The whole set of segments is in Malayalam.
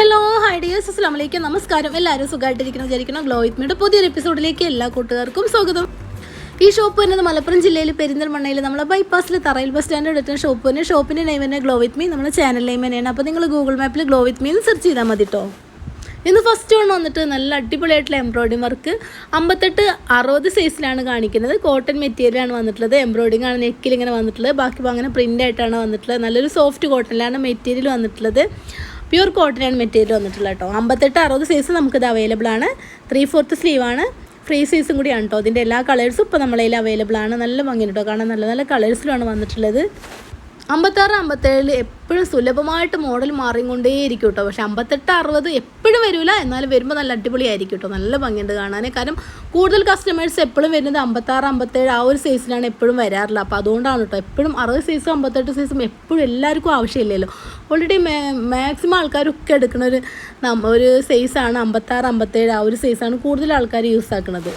ഹലോ ഹൈ ഡിയേഴ്സ് അസ്ലാം വലൈക്കും നമസ്കാരം. എല്ലാവരും സുഖമായിട്ടിരിക്കണം വിചാരിക്കണം ഗ്ലോ മീഡ് പുതിയൊരു എപ്പിസോഡിലേക്ക് എല്ലാ കൂട്ടുകാർക്കും സ്വാഗതം. ഈ ഷോപ്പ് വരുന്നത് മലപ്പുറം ജില്ലയിൽ പെരിന്തൽമണ്ണയിൽ നമ്മളെ ബൈപ്പാസിൽ തറയിൽ ബസ് സ്റ്റാൻഡ് എടുത്തുന്ന ഷോപ്പ് തന്നെ. ഷോപ്പിന്റെ നെയിം തന്നെ ഗ്ലോ വിത്ത് മീ നമ്മുടെ ചാനൽ നെയിം തന്നെയാണ്. അപ്പോൾ നിങ്ങൾ ഗൂഗിൾ മാപ്പിൽ ഗ്ലോ വിത്ത് മീ എന്ന് സെർച്ച് ചെയ്താൽ മതി കേട്ടോ ഇന്ന് ഫസ്റ്റ് വൺ വന്നിട്ട് നല്ല അടിപൊളിയായിട്ടുള്ള എംബ്രോയിഡറി വർക്ക് അമ്പത്തെട്ട് അറുപത് സൈസിലാണ് കാണിക്കുന്നത്. കോട്ടൺ മെറ്റീരിയലാണ് വന്നിട്ടുള്ളത്. എംബ്രോയിഡിംഗ് ആണ് നെക്കിൽ ഇങ്ങനെ വന്നിട്ടുള്ളത്. ബാക്കി അങ്ങനെ പ്രിന്റ് ആയിട്ടാണ് വന്നിട്ടുള്ളത്. നല്ലൊരു സോഫ്റ്റ് കോട്ടണിലാണ് മെറ്റീരിയൽ വന്നിട്ടുള്ളത്. പ്യൂർ കോട്ടനാണ് മെറ്റീരിയൽ വന്നിട്ടുള്ളത് കേട്ടോ. അമ്പത്തെട്ട് അറുപത് സൈസ് നമുക്കിത് അവൈലബിൾ ആണ്. ത്രീ ഫോർത്ത് ആണ്. ഫ്രീ സൈസും കൂടിയാണ് കേട്ടോ. അതിന്റെ എല്ലാ കളേഴ്സും ഇപ്പോൾ നമ്മളതിൽ അവൈലബിൾ ആണ്. നല്ല ഭംഗിയുണ്ട് കേട്ടോ. കാരണം നല്ല നല്ല കളേഴ്സിലാണ് വന്നിട്ടുള്ളത്. അമ്പത്താറ് അമ്പത്തേഴിൽ എപ്പോഴും സുലഭമായിട്ട് മോഡൽ മാറിക്കൊണ്ടേയിരിക്കും കേട്ടോ പക്ഷേ അമ്പത്തെട്ട് അറുപത് എപ്പോഴും വരില്ല എന്നാലും വരുമ്പോൾ നല്ല അടിപൊളിയായിരിക്കും കേട്ടോ നല്ല ഭംഗിയുണ്ട് കാണാൻ കാരണം കൂടുതൽ കസ്റ്റമേഴ്സ് എപ്പോഴും വരുന്നത് അമ്പത്താറ് അമ്പത്തേഴ് ആ ഒരു സൈസിലാണ് എപ്പോഴും വരാറില്ല. അപ്പോൾ അതുകൊണ്ടാണ് കേട്ടോ എപ്പോഴും അറുപത് സൈസും അമ്പത്തെട്ട് സൈസും എപ്പോഴും എല്ലാവർക്കും ആവശ്യമില്ലല്ലോ. ഓൾറെഡി മാക്സിമം ആൾക്കാരൊക്കെ എടുക്കുന്ന ഒരു ഒരു സൈസാണ് അമ്പത്താറ് അമ്പത്തേഴ് ആ ഒരു സൈസാണ് കൂടുതൽ ആൾക്കാർ യൂസ് ആക്കുന്നത്.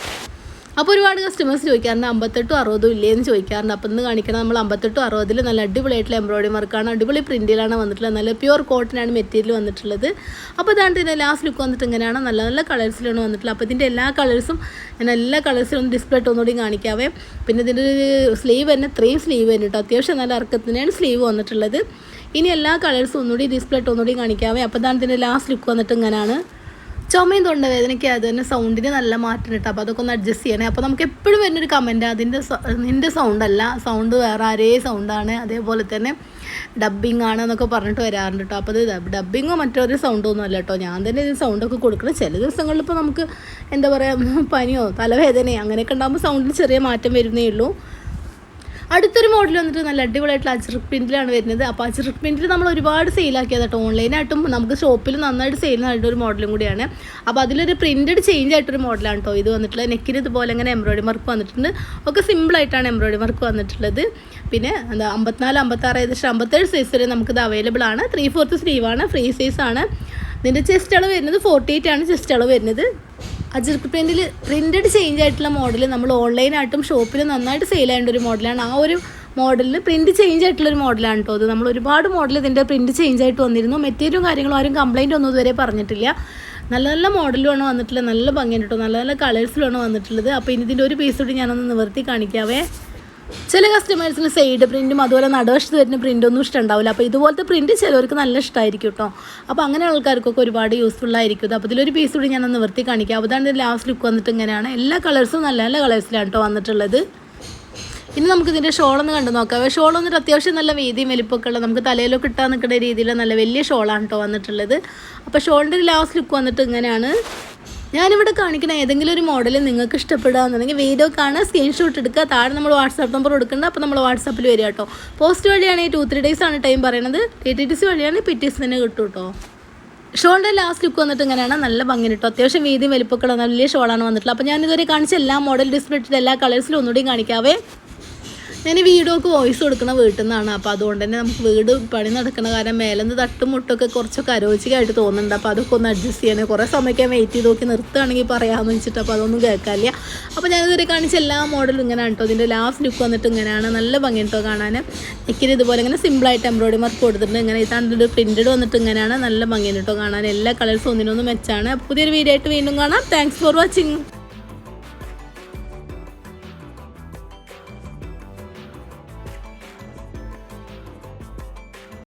അപ്പോൾ ഒരുപാട് കസ്റ്റമേഴ്സ് ചോദിക്കാറുണ്ട് അമ്പത്തെട്ടും അറുപതും ഇല്ലേ എന്ന് ചോദിക്കാറുണ്ട്. അപ്പം ഇന്ന് കാണിക്കണം നമ്മൾ അമ്പത്തെട്ടും അറുപതിൽ നല്ല അടിപൊളിയായിട്ടുള്ള എംബ്രോയ്ഡറി വർക്കാണ് അടിപൊളി പ്രിന്റിലാണ് വന്നിട്ടുള്ളത്. നല്ല പ്യുവർ കോട്ടനാണ് മെറ്റീരിയൽ വന്നിട്ടുള്ളത്. അപ്പോൾ ഇതാണ് ഇതിന്റെ ലാസ്റ്റ് ലുക്ക് വന്നിട്ട് ഇങ്ങനെയാണ്. നല്ല നല്ല കളേഴ്സിലാണ് വന്നിട്ടുള്ളത്. അപ്പോൾ ഇതിന്റെ എല്ലാ കളേഴ്സും ഞാൻ എല്ലാ കളേഴ്സിലും ഡിസ്പ്ലേ ഇട്ട് ഒന്നുകൂടി കാണിക്കാവേ. പിന്നെ ഇതിന്റെ സ്ലീവ് തന്നെ ത്രീ സ്ലീവ് തന്നെ കേട്ടോ അത്യാവശ്യം നല്ല ഇറക്കത്തിനാണ് സ്ലീവ് വന്നിട്ടുള്ളത്. ഇനി എല്ലാ കളേഴ്സും ഒന്നുകൂടി ഡിസ്പ്ലേ ഇട്ട് ഒന്നുകൂടി കാണിക്കാവേ. അപ്പോൾ ഇതാണ് ഇതിന്റെ ലാസ്റ്റ് ലുക്ക് വന്നിട്ട് ഇങ്ങനെയാണ്. ചുമയും തൊണ്ടവേദനയ്ക്ക് അത് തന്നെ സൗണ്ടിന് നല്ല മാറ്റം കിട്ടും. അപ്പോൾ അതൊക്കെ ഒന്ന് അഡ്ജസ്റ്റ് ചെയ്യണേ. അപ്പോൾ നമുക്ക് എപ്പോഴും വരുന്നൊരു കമന്റ് അതിന്റെ നിന്റെ സൗണ്ട് അല്ല സൗണ്ട് വേറെ ആരേ സൗണ്ടാണ് അതേപോലെ തന്നെ ഡബ്ബിംഗ് ആണ് എന്നൊക്കെ പറഞ്ഞിട്ട് വരാറുണ്ട് കേട്ടോ. അപ്പോൾ അത് ഡബ്ബിങ്ങോ മറ്റൊരു സൗണ്ടൊന്നും അല്ല കേട്ടോ. ഞാൻ തന്നെ ഇതിന് സൗണ്ടൊക്കെ കൊടുക്കണം. ചില ദിവസങ്ങളിൽ ഇപ്പോൾ നമുക്ക് എന്താ പറയുക പനിയോ തലവേദനയോ അങ്ങനെയൊക്കെ ഉണ്ടാകുമ്പോൾ സൗണ്ടിൽ ചെറിയ മാറ്റം വരുന്നേ ഉള്ളൂ. അടുത്തൊരു മോഡൽ വന്നിട്ട് നല്ല അടിപൊളിയായിട്ടുള്ള അജ്രക് പ്രിന്റിലാണ് വരുന്നത്. അപ്പോൾ അജ്രക് പ്രിന്റിൽ നമ്മൾ ഒരുപാട് സെയിലാക്കിയത് കേട്ടോ ഓൺലൈനായിട്ടും നമുക്ക് ഷോപ്പിൽ നന്നായിട്ട് സെയിൽ നടന്ന ഒരു മോഡലും കൂടിയാണ്. അപ്പോൾ അതിലൊരു പ്രിന്റഡ് ചേഞ്ച് ആയിട്ടൊരു മോഡലാണ് കേട്ടോ ഇത് വന്നിട്ടുള്ളത്. നെക്കിന് ഇതുപോലെ ഇങ്ങനെ എംബ്രോയിഡറി വർക്ക് വന്നിട്ടുണ്ട്. ഒക്കെ സിമ്പിളായിട്ടാണ് എംബ്രോയിഡറി വർക്ക് വന്നിട്ടുള്ളത്. പിന്നെ എന്താ അമ്പത്തിനാല് അമ്പത്താറ് ഏകദേശം അമ്പത്തേഴ് സൈസ് വരെ നമുക്കിത് അവൈലബിൾ ആണ്. ത്രീ ഫോർത്ത് സ്ലീവാണ് ഫ്രീ സൈസ് ആണ്. ഇതിന്റെ ചെസ്റ്റ് അളവ് വരുന്നത് ഫോർട്ടി എയ്റ്റ് ആണ് ചെസ്റ്റ് അളവ് വരുന്നത്. അജർക്ക് പ്രിന്റിൽ പ്രിന്റഡ് ചേഞ്ച് ആയിട്ടുള്ള മോഡൽ നമ്മൾ ഓൺലൈനായിട്ടും ഷോപ്പിൽ നന്നായിട്ട് സെയിൽ ആയേണ്ട ഒരു മോഡലാണ് ആ ഒരു മോഡലിൽ പ്രിന്റ് ചേഞ്ച് ആയിട്ടുള്ള ഒരു മോഡലാണ് കേട്ടോ അത്. നമ്മൾ ഒരുപാട് മോഡൽ ഇതിന്റെ പ്രിന്റ് ചേഞ്ച് ആയിട്ട് വന്നിരുന്നു. മെറ്റീരിയലും കാര്യങ്ങളും ആരും കംപ്ലൈന്റ് ഒന്നും ഇതുവരെ പറഞ്ഞിട്ടില്ല. നല്ല നല്ല മോഡലുമാണ് വന്നിട്ടുള്ളത്. നല്ല ഭംഗിയുണ്ട് കേട്ടോ നല്ല നല്ല കളേഴ്സിലാണ് വന്നിട്ടുള്ളത്. അപ്പോൾ ഇനി ഇതിന്റെ ഒരു പീസ് കൂടി ഞാനൊന്ന് നിവർത്തി കാണിക്കാവേ. ചില കസ്റ്റമേഴ്സിന് സൈഡ് പ്രിന്റും അതുപോലെ നടുവശത്ത് വരുന്ന പ്രിന്റ് ഒന്നും ഇഷ്ടമുണ്ടാവില്ല. അപ്പോൾ ഇതുപോലത്തെ പ്രിന്റ് ചിലവർക്ക് നല്ല ഇഷ്ടമായിരിക്കും കേട്ടോ അപ്പോൾ അങ്ങനെ ആൾക്കാർക്കൊക്കെ ഒരുപാട് യൂസ്ഫുൾ ആയിരിക്കും. അപ്പോൾ ഇതിലൊരു പീസ് കൂടി ഞാൻ ഒന്ന് നിവർത്തി കാണിക്കാം അതാണ് ലാസ്റ്റ് ലുക്ക് വന്നിട്ട് ഇങ്ങനെയാണ്. എല്ലാ കളേഴ്സും നല്ല നല്ല കളേഴ്സിലാണ് കേട്ടോ വന്നിട്ടുള്ളത്. ഇനി നമുക്ക് ഇതിന്റെ ഷോളൊന്ന് കണ്ടു നോക്കാം. ഷോൾ വന്നിട്ട് അത്യാവശ്യം നല്ല വീതിയും വലിപ്പമൊക്കെ ഉള്ള നമുക്ക് തലയിലൊക്കെ ഇട്ടാൻ നിൽക്കുന്ന രീതിയിലുള്ള നല്ല വലിയ ഷോളാണ് കേട്ടോ വന്നിട്ടുള്ളത്. അപ്പോൾ ഷോളിന്റെ ലാസ്റ്റ് ലുക്ക് വന്നിട്ട് ഇങ്ങനെയാണ്. ഞാനിവിടെ കാണിക്കുന്ന ഏതെങ്കിലും ഒരു മോഡൽ നിങ്ങൾക്ക് ഇഷ്ടപ്പെടുകയെന്നുണ്ടെങ്കിൽ വീഡിയോ കാണുക സ്ക്രീൻഷോട്ട് എടുക്കുക താഴെ നമ്മൾ വാട്സാപ്പ് നമ്പർ കൊടുക്കുന്നുണ്ട് അപ്പോൾ നമ്മൾ വാട്സാപ്പിൽ വരിക കേട്ടോ പോസ്റ്റ് വഴിയാണെങ്കിൽ ടു ത്രീ ഡേയ്സ് ആണ് ടൈം പറയണത്. ടി ടി ടി സി വഴിയാണെങ്കിൽ സി തന്നെ കിട്ടും കേട്ടോ ഷോളിന്റെ ലാസ്റ്റ് ലുക്ക് വന്നിട്ട് ഇങ്ങനെയാണ്. നല്ല ഭംഗി കിട്ടും അത്യാവശ്യം വീതിയും വലിപ്പമൊക്കെ വലിയ ഷോളാണ് വന്നിട്ടുള്ളത്. അപ്പോൾ ഞാനിതുവരെ കാണിച്ച എല്ലാ മോഡൽ ഡിസ്പ്ലേ ഇട്ടിട്ട് എല്ലാ കളേഴ്സിലും ഒന്നുകൂടി കാണിക്കാവേ. ഞാൻ വീഡിയോക്ക് വോയിസ് കൊടുക്കുന്ന വീട്ടിൽ നിന്നാണ് അപ്പോൾ അതുകൊണ്ട് തന്നെ നമുക്ക് വീട് പണി നടക്കുന്ന കാരണം മേലെന്ന് തട്ടും മുട്ടൊക്കെ കുറച്ചൊക്കെ അരോചികമായിട്ട് തോന്നുന്നുണ്ട്. അപ്പോൾ അതൊക്കെ ഒന്ന് അഡ്ജസ്റ്റ് ചെയ്യണേ കുറേ സമയമൊക്കെ വെയിറ്റ് ചെയ്ത് നോക്കി നിർത്തുകയാണെങ്കിൽ പറയാമെന്ന് വെച്ചിട്ട് അപ്പോൾ അതൊന്നും കേൾക്കാനില്ല. അപ്പോൾ ഞാനിതുവരെ കാണിച്ച എല്ലാ മോഡലും ഇങ്ങനെയാണ് കേട്ടോ ഇതിന്റെ ലാസ്റ്റ് ലുക്ക് വന്നിട്ട് ഇങ്ങനെയാണ്. നല്ല ഭംഗി കേട്ടോ കാണാൻ നെക്കിന് ഇതുപോലെ ഇങ്ങനെ സിമ്പിളായിട്ട് എംബ്രോയിഡറി വർക്ക് കൊടുത്തിട്ടുണ്ട്. ഇങ്ങനെ ഇതാണ് തണ്ടിൽ പ്രിന്റഡ് വന്നിട്ട് ഇങ്ങനെയാണ്. നല്ല ഭംഗി കേട്ടോ കാണാൻ എല്ലാ കളേഴ്സും ഒന്നിനൊന്നും മെച്ചാണ് പുതിയൊരു വീഡിയോ ആയിട്ട് വീണ്ടും കാണാം. Thanks for watching